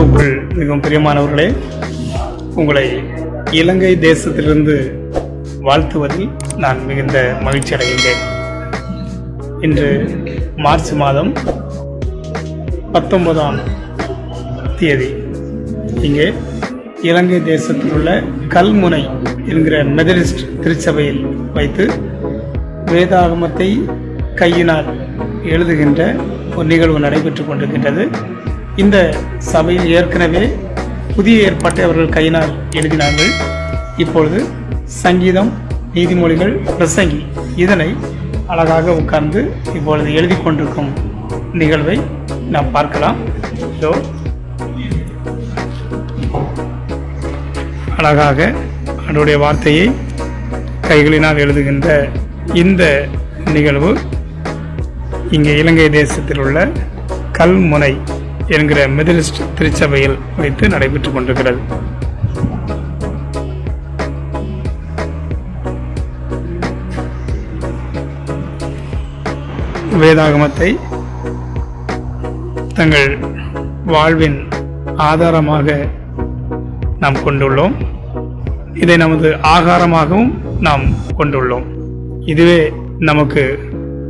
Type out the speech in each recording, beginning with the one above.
மிகவும் பிரியமானவர்களே உங்களை இலங்கை தேசத்திலிருந்து வாழ்த்துவதில் நான் மிகுந்த மகிழ்ச்சி அடைகின்றேன். இன்று மார்ச் மாதம் பத்தொன்பதாம் தேதி. இங்கே இலங்கை தேசத்தில் உள்ள கல்முனை என்கிற மெதரிஸ்ட் திருச்சபையில் வைத்து வேதாகமத்தை கையினால் எழுதுகின்ற ஒரு நிகழ்வு நடைபெற்று கொண்டிருக்கின்றது. இந்த சபையில் ஏற்கனவே புதிய ஏற்பாட்டை அவர்கள் கையினால் எழுதினார்கள். இப்பொழுது சங்கீதம் நீதிமொழிகள் பிரசங்கி இதனை அழகாக உட்கார்ந்து இப்பொழுது எழுதி கொண்டிருக்கும் நிகழ்வை நாம் பார்க்கலாம். இதோ அழகாக அவருடைய வார்த்தையை கைகளினால் எழுதுகின்ற இந்த நிகழ்வு இங்கே இலங்கை தேசத்தில் உள்ள கல்முனை என்கிற மெதலிஸ்ட் திருச்சபையில் வைத்து நடைபெற்றுக் கொண்டிருக்கிறது. வேதாகமத்தை தங்கள் வாழ்வின் ஆதாரமாக நாம் கொண்டுள்ளோம். இதை நமது ஆகாரமாகவும் நாம் கொண்டுள்ளோம். இதுவே நமக்கு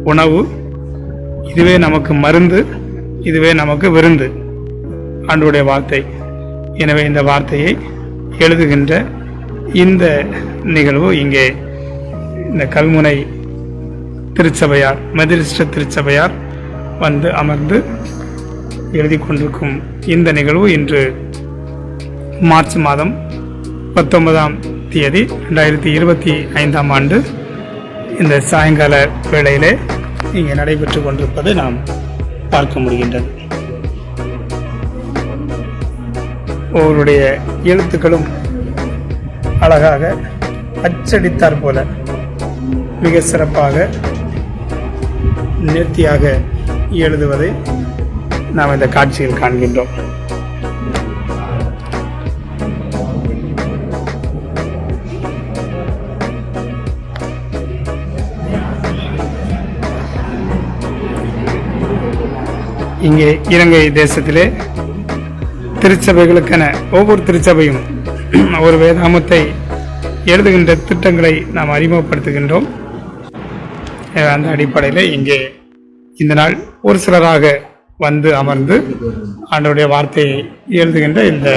உணவு இதுவே நமக்கு மருந்து இதுவே நமக்கு விருந்து. ஆண்டுடைய வார்த்தை. எனவே இந்த வார்த்தையை எழுதுகின்ற இந்த நிகழ்வு இங்கே. இந்த கல்முனை திருச்சபையார் மதிரிஷ்ட திருச்சபையார் வந்து அமர்ந்து எழுதி கொண்டிருக்கும் இந்த நிகழ்வு இன்று மார்ச் மாதம் பத்தொன்பதாம் தேதி ரெண்டாயிரத்தி இருபத்தி ஐந்தாம் ஆண்டு இந்த சாயங்கால வேளையிலே இங்கே நடைபெற்று கொண்டிருப்பது நாம் பார்க்க முடிகின்றது. அவருடைய எழுத்துக்களும் அழகாக அச்சடித்தார் போல மிக சிறப்பாக நேர்த்தியாக எழுதுவதை நாம் இந்த காட்சியில் காண்கின்றோம். இங்கே இலங்கை தேசத்திலே திருச்சபைகளுக்கென ஒவ்வொரு திருச்சபையும் ஒரு வேதாமத்தை எழுதுகின்ற திட்டங்களை நாம் அறிமுகப்படுத்துகின்றோம். அந்த அடிப்படையில் இங்கே இந்த நாள் ஒரு சிலராக வந்து அமர்ந்து ஆண்டவருடைய வார்த்தையை எழுதுகின்ற இந்த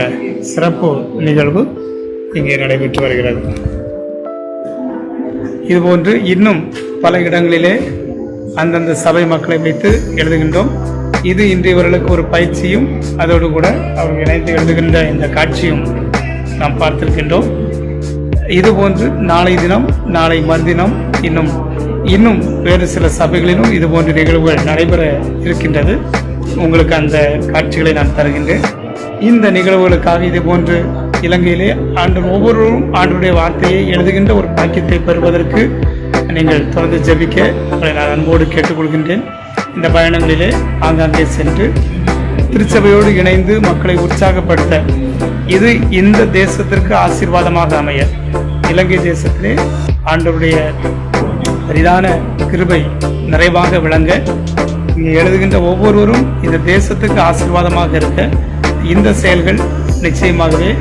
சிறப்பு நிகழ்வு இங்கே நடைபெற்று வருகிறது. இதுபோன்று இன்னும் பல இடங்களிலே அந்தந்த சபை மக்களை வைத்து எழுதுகின்றோம். இது இன்று இவர்களுக்கு ஒரு பயிற்சியும் அதோடு கூட அவர்கள் இணைந்து எழுதுகின்ற இந்த காட்சியும் நாம் பார்த்திருக்கின்றோம். இதுபோன்று நாளை தினம் நாளை மறுதினம் இன்னும் இன்னும் வேறு சில சபைகளிலும் இதுபோன்ற நிகழ்வுகள் நடைபெற இருக்கின்றது. உங்களுக்கு அந்த காட்சிகளை நான் தருகின்றேன். இந்த நிகழ்வுகளுக்காக இதுபோன்று இலங்கையிலே ஆண்டு ஒவ்வொருவரும் ஆண்டுடைய வார்த்தையை எழுதுகின்ற ஒரு பாக்கியத்தை பெறுவதற்கு நீங்கள் தொடர்ந்து ஜெபிக்க உங்களை நான் அன்போடு கேட்டுக்கொள்கின்றேன். இந்த பயணங்களிலே ஆங்காங்கே சென்று திருச்சபையோடு இணைந்து மக்களை உற்சாகப்படுத்த இது இந்த தேசத்திற்கு ஆசீர்வாதமாக அமைய இலங்கை தேசத்திலே ஆண்டவருடைய அரிதான கிருபை நிறைவாக விளங்க இங்கே எழுதுகின்ற ஒவ்வொருவரும் இந்த தேசத்துக்கு ஆசீர்வாதமாக இருக்க இந்த செயல்கள் நிச்சயமாகவே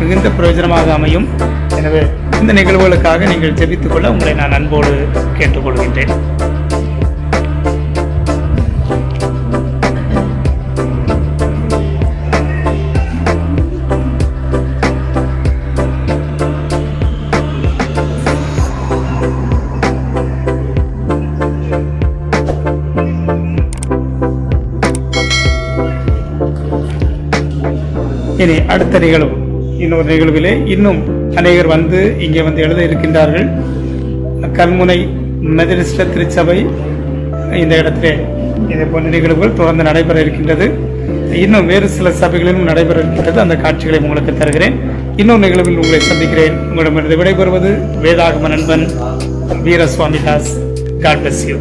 மிகுந்த பிரயோஜனமாக அமையும். எனவே இந்த நிகழ்வுகளுக்காக நீங்கள் ஜெபித்துக்கொள்ள உங்களை நான் அன்போடு கேட்டுக்கொள்கின்றேன். இனி அடுத்த நிகழ்வு. இன்னொரு நிகழ்விலே இன்னும் அநேகர் வந்து இங்கே வந்து எழுத இருக்கின்றார்கள். கல்முனை மெதரிஸ்ட திருச்சபை இந்த இடத்திலே இதே போன்ற நிகழ்வுகள் தொடர்ந்து நடைபெற இருக்கின்றது. இன்னும் வேறு சில சபைகளிலும் நடைபெற இருக்கின்றது. அந்த காட்சிகளை உங்களுக்கு தருகிறேன். இன்னொரு நிகழ்வில் உங்களை சந்திக்கிறேன். உங்களிடமிருந்து விடைபெறுவது வேதாகம நண்பன் Veeraswamy Das God bless you